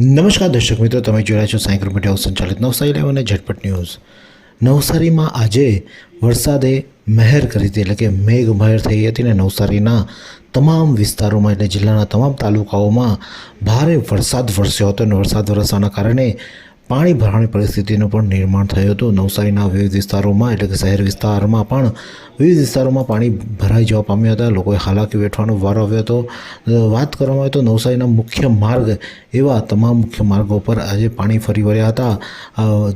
નમસ્કાર દર્શક મિત્રો, તમે જોયા છો સાયકલ મીડિયા સંચાલિત નવસારી લાઈવ અને ઝટપટ ન્યૂઝ. નવસારીમાં આજે વરસાદે મહેર કરી હતી, એટલે કે મેઘ મહેર થઈ હતી ને નવસારીના તમામ વિસ્તારોમાં એટલે જિલ્લાના તમામ તાલુકાઓમાં ભારે વરસાદ વરસ્યો હતો અને વરસાદ વરસવાના કારણે પાણી ભરાવાની પરિસ્થિતિનું પણ નિર્માણ થયું હતું. નવસારીના વિવિધ વિસ્તારોમાં, એટલે કે શહેર વિસ્તારમાં પણ વિવિધ વિસ્તારોમાં પાણી ભરાઈ જવા પામ્યા હતા. લોકોએ હાલાકી વેઠવાનો વારો આવ્યો હતો. વાત કરવામાં આવે તો નવસારીના મુખ્ય માર્ગ એવા તમામ મુખ્ય માર્ગો પર આજે પાણી ફરી વળ્યા હતા.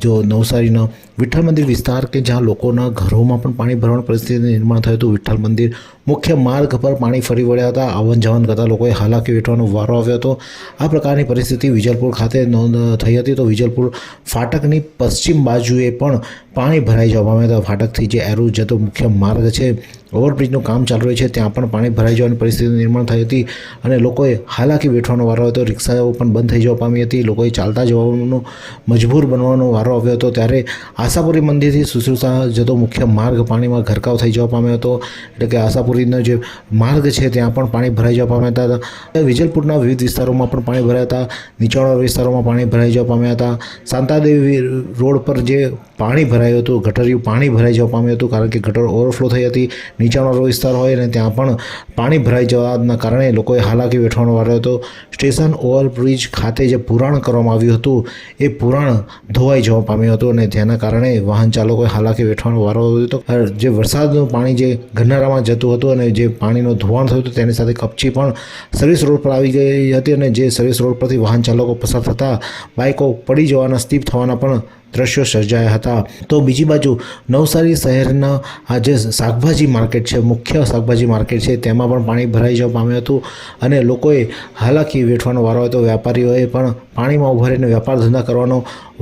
જો નવસારીના વિઠ્ઠલ મંદિર વિસ્તાર કે જ્યાં લોકોના ઘરોમાં પણ પાણી ભરવાની પરિસ્થિતિ નિર્માણ થયું હતું, વિઠ્ઠલ મંદિર મુખ્ય માર્ગ પર પાણી ફરી વળ્યા હતા. આવન જાવન કરતા લોકોએ હાલાકી વેઠવાનો વારો આવ્યો હતો. આ પ્રકારની પરિસ્થિતિ વિજલપુર ખાતે નોંધ થઈ હતી. તો વિજલપુર ફાટકની પશ્ચિમ બાજુએ પણ પાણી ભરાઈ જવા પામ્યા હતા. ફાટકથી જે એરુ જતો મુખ્ય માર્ગ છે ઓવરબ્રિજનું કામ ચાલુ રહ્યું છે, ત્યાં પણ પાણી ભરાઈ જવાની પરિસ્થિતિ નિર્માણ થઈ હતી અને લોકોએ હાલાકી વેઠવાનો વારો હતો. રિક્ષાઓ પણ બંધ થઈ જવા પામી હતી. લોકોએ ચાલતા જવાનું મજબૂર બનવાનો વારો આવ્યો હતો. ત્યારે આશાપુરી મંદિરથી સુશ્રુષા જતો મુખ્ય માર્ગ પાણીમાં ઘરકાવ થઈ જવા પામ્યો હતો. એટલે કે આશાપુરીનો જે માર્ગ છે, ત્યાં પણ પાણી ભરાઈ જવા પામ્યા હતા. વિજલપુરના વિવિધ વિસ્તારોમાં પણ પાણી ભરાયા હતા. નીચાણવાળા વિસ્તારોમાં પાણી ભરાઈ જવા પામ્યા હતા. શાંતાદેવી રોડ પર જે પાણી ભરાયું હતું, ગટરિયું પાણી ભરાઈ જવા પામ્યું હતું કારણ કે ગટર ઓવરફ્લો થઈ હતી. નીચાણવાળો વિસ્તાર હોય અને ત્યાં પણ પાણી ભરાઈ જવાના કારણે લોકોએ હાલાકી વેઠવાનો વારો હતો. સ્ટેશન ઓવરબ્રિજ ખાતે જે પુરાણ કરવામાં આવ્યું હતું, એ પુરાણ ધોવાઈ જવા પામ્યું હતું અને જેના કારણે વાહન ચાલકોએ હાલાકી વેઠવાનો વારો હતો. જે વરસાદનું પાણી જે ગન્નારામાં જતું હતું અને જે પાણીનું ધોવાણ થયું હતું તેની સાથે કપચી પણ સર્વિસ રોડ પર આવી ગઈ હતી અને જે સર્વિસ રોડ પરથી વાહન ચાલકો પસાર થતાં બાઇકો પડી જવાના સ્ટીપ થવાના પણ દ્રશ્યો સર્જાયા હતા. તો બીજી બાજુ નવસારી શહેરના આ જે શાકભાજી માર્કેટ છે, મુખ્ય શાકભાજી માર્કેટ છે, તેમાં પણ પાણી ભરાઈ જવા પામ્યું હતું અને લોકોએ હાલાકી વેઠવાનો વારો હતો. વેપારીઓએ પણ પાણીમાં ઊભા રહીને વેપાર ધંધા કરવાનો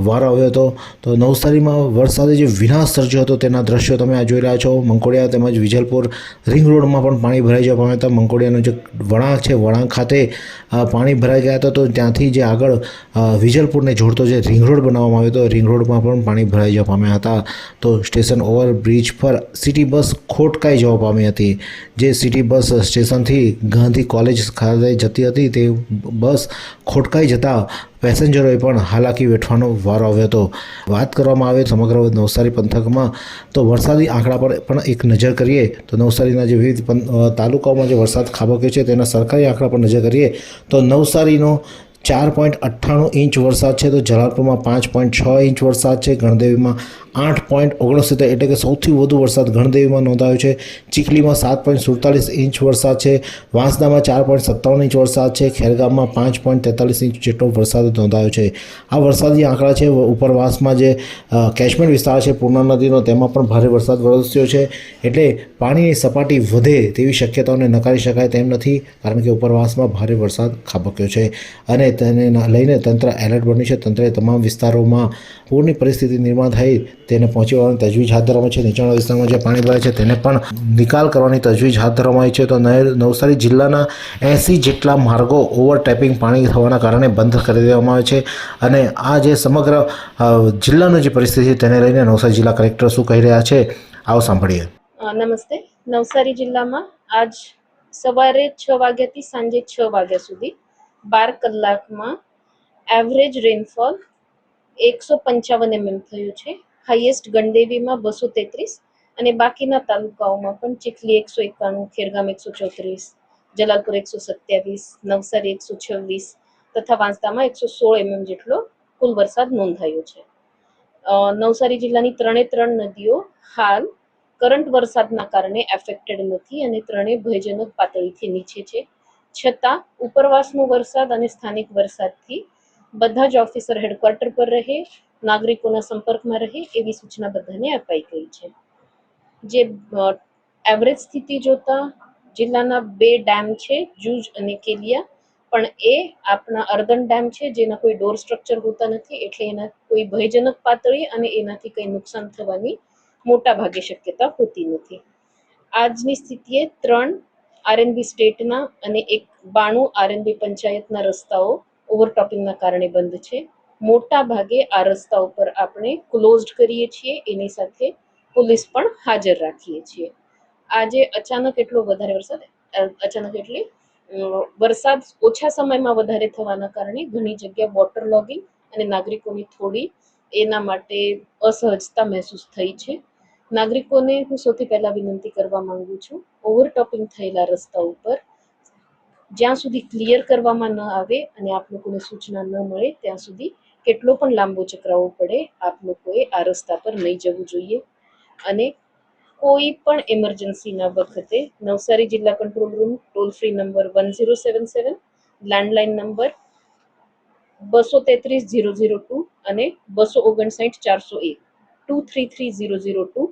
વારો આવ્યો હતો. તો નવસારીમાં વરસાદે જે વિનાશ સર્જ્યો હતો તેના દ્રશ્યો તમે આ જોઈ રહ્યા છો. મંકોડિયા તેમજ વિજલપુર રિંગ રોડમાં પણ પાણી ભરાઈ જવા પામ્યા હતા. મંકોડિયાનો જે વળાંક છે, વળાંક ખાતે પાણી ભરાઈ ગયા હતા. તો ત્યાંથી જે આગળ વિજલપુરને જોડતો જે રિંગ રોડ બનાવવામાં આવ્યો હતો, રિંગ રોડમાં પણ પાણી ભરાઈ જવા પામ્યા હતા. તો સ્ટેશન ઓવર બ્રિજ પર સિટી બસ ખોટકાઈ જવા પામી હતી. જે સિટી બસ સ્ટેશનથી ગાંધી કોલેજ ખાતે જતી હતી, તે બસ ખોટકાઈ જતા પેસેન્જરોએ પણ હાલાકી વેઠવાનો વારો આવ્યો હતો. વાત કરવામાં આવે સમગ્ર નવસારી પંથકમાં, તો વરસાદી આંકડા પર પણ એક નજર કરીએ, તો નવસારીના જે વિવિધ તાલુકાઓમાં જે વરસાદ ખાબક્યો છે, તેના સરકારી આંકડા પર નજર કરીએ, તો નવસારીનો ચાર પોઈન્ટ અઠ્ઠાણું ઇંચ વરસાદ છે તો જલાલપુરમાં પાંચ પોઈન્ટ છ ઇંચ વરસાદ છે ગણદેવીમાં આઠ પોઈન્ટ ઓગણસિત્તેર એટલે કે સૌથી વધુ વરસાદ ગણદેવીમાં નોંધાયો છે. ચીખલીમાં સાત પોઈન્ટ સુડતાલીસ ઇંચ વરસાદ છે વાંસદામાં ચાર પોઈન્ટ સત્તાવન ઇંચ વરસાદ છે ખેરગામમાં પાંચ પોઈન્ટ તેતાલીસ ઇંચ જેટલો વરસાદ નોંધાયો છે. આ વરસાદી આંકડા છે ઉપરવાસમાં જે અ, કેચમેન્ટ વિસ્તાર છે પૂર્ણા નદીનો તેમાં પણ ભારે વરસાદ વરસ્યો છે. એટલે પાણીની સપાટી વધે તેવી શક્યતાઓને નકારી શકાય તેમ નથી કારણ કે ઉપરવાસમાં ભારે વરસાદ ખાબક્યો છે. અને તેને લઈને તંત્ર એલર્ટ બન્યું છે. તંત્રએ તમામ વિસ્તારોમાં પૂરની પરિસ્થિતિ નિર્માણ થઈ, તેને પહોંચી વળવાની તજવીજ હાથ ધરવામાં છે. નીચાણવાળા વિસ્તારમાં જે પાણી ભરાય છે, તેને પણ નિકાલ કરવાની તજવીજ હાથ ધરવામાં આવી છે. તો નવ- નવસારી જિલ્લાના એંસી જેટલા માર્ગો ઓવરટેપિંગ પાણી થવાના કારણે બંધ કરી દેવામાં આવે છે. અને આ જે સમગ્ર જિલ્લાની જે પરિસ્થિતિ તેને લઈને નવસારી જિલ્લા કલેક્ટર શું કહી રહ્યા છે, આવો સાંભળીએ. નમસ્તે. નવસારી જિલ્લામાં આજ સવારે છ વાગ્યાથી સાંજે છ વાગ્યા સુધી બાર કલાકમાં એવરેજ રેનફોલ એકસો પંચાવન એમએમ થયું છે. હાઈએસ્ટ ગણદેવીમાં બસો તેત્રીસ અને બાકીના તાલુકાઓમાં પણ ચીખલી એકસો એકાણું, ખેરગામ એકસો ચોત્રીસ, જલાલપુર એકસો સત્યાવીસ, નવસારી એકસો છવ્વીસ તથા વાંસદામાં એકસો સોળ એમએમ જેટલો કુલ વરસાદ નોંધાયો છે. નવસારી જિલ્લાની ત્રણે ત્રણ નદીઓ હાલ કરંટ વરસાદના કારણે એફેક્ટેડ નથી અને ત્રણેય ભયજનક પાતળીથી નીચે છે. છતાં ઉપરવાસનો વરસાદ અને સ્થાનિક વરસાદથી બધા જ ઓફિસર હેડક્વાર્ટર પર રહે, નાગરિકોના સંપર્કમાં રહે એવી સૂચના બધાને અપાઈ ગઈ છે. જે એવરેજ સ્થિતિ જોતા જિલ્લાના બે ડેમ છે, જૂજ અને કેલિયા. પણ એ આપણા અર્ધન ડેમ છે, જેના કોઈ ડોર સ્ટ્રક્ચર હોતા નથી, એટલે એના કોઈ ભયજનક પાતળી અને એનાથી કંઈ નુકસાન થવાની મોટા ભાગે શક્યતા હોતી નથી. આજની સ્થિતિએ ત્રણ આરએનબી સ્ટેટના અને એક બાણું આરએનબી પંચાયતના રસ્તાઓ ઓવરટોપિંગના કારણે બંધ છે. મોટા ભાગે આ રસ્તા ઉપર આપણે ક્લોઝડ કરીએ છીએ, એની સાથે પોલીસ પણ હાજર રાખીએ છીએ. આજે અચાનક એટલો વધારે વરસાદ અચાનક એટલે વરસાદ ઓછા સમયમાં વધારે થવાના કારણે ઘણી જગ્યાએ વોટર લોગિંગ અને નાગરિકોની થોડી એના માટે અસહજતા મહેસૂસ થઈ છે. નાગરિકોને હું સૌથી પહેલા વિનંતી કરવા માંગુ છું, ઓવરટોપિંગ થયેલા રસ્તા ઉપર જ્યાં સુધી ક્લિયર કરવામાં ન આવે અને આપ લોકોને સૂચના ન મળે, ત્યાં સુધી કેટલો પણ લાંબો ચક્રાવો પડે, આપ લોકોએ આ રસ્તા પર નહીં જવું જોઈએ. અને કોઈ પણ એમરજન્સીના વખતે નવસારી જિલ્લા control room toll free number one zero seven seven landline number બસો તેત્રીસ ઝીરો ઝીરો ટુ અને બસો ઓગણસાઠ ચારસો એક two three three zero zero two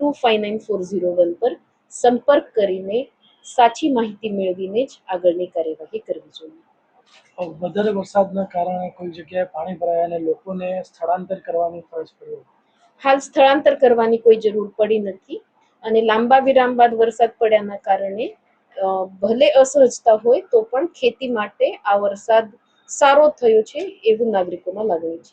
two five nine four zero one પર સંપર્ક કરીને સાચી માહિતી મેળવીને જ આગળની કાર્યવાહી કરવી જોઈએ. વધારે વરસાદના કારણે કોઈ જગ્યાએ પાણી ભરાયા અને લોકોને સ્થળાંતર કરવાની ફરજ પડી હાલ સ્થળાંતર કરવાની કોઈ જરૂર પડી નથી અને લાંબા વિરામ બાદ વરસાદ પડ્યાના કારણે ભલે અસહજતા હોય તો પણ ખેતી માટે આ વરસાદ સારો થયો છે એવું નાગરિકોમાં લાગણી છે.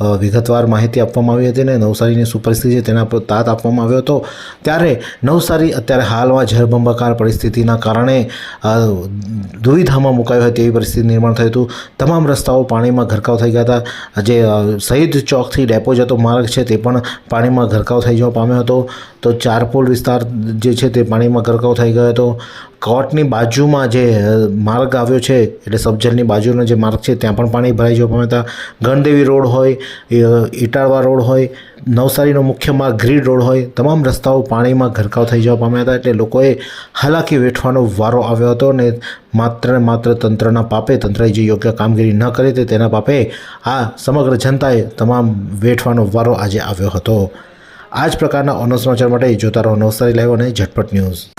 વિગતવાર માહિતી આપવામાં આવી હતી અને નવસારીની શું છે તેના પર તાત આપવામાં આવ્યો હતો. ત્યારે નવસારી અત્યારે હાલમાં જળબંબાકાર પરિસ્થિતિના કારણે દુવિધામાં મુકાયો હતી તેવી પરિસ્થિતિ નિર્માણ થયું હતું. તમામ રસ્તાઓ પાણીમાં ગરકાવ થઈ ગયા હતા. જે શહીદ ચોકથી ડેપો જતો માર્ગ છે તે પણ પાણીમાં ગરકાવ થઈ જવા પામ્યો હતો. તો ચારપોલ વિસ્તાર જે છે તે પાણીમાં ગરકાવ થઈ ગયો હતો. કોર્ટની બાજુમાં જે માર્ગ આવ્યો છે, એટલે સબજલની બાજુનો જે માર્ગ છે, ત્યાં પણ પાણી ભરાઈ જવા પામ્યા હતા. ગણદેવી રોડ હોય અ, ઇટાળવા રોડ હોય નવસારીનો મુખ્ય માર્ગ ગ્રીડ રોડ હોય તમામ રસ્તાઓ પાણીમાં ગરકાવ થઈ જવા પામ્યા હતા એટલે લોકોએ હાલાકી વેઠવાનો વારો આવ્યો હતો ને માત્ર ને માત્ર તંત્રના પાપે તંત્રએ જે યોગ્ય કામગીરી ન કરી તે તેના પાપે આ સમગ્ર જનતાએ તમામ વેઠવાનો વારો આજે આવ્યો હતો. આ જ પ્રકારના અનસમાચાર માટે જોતા રહો નવસારી લાઈવ અને ઝટપટ ન્યૂઝ.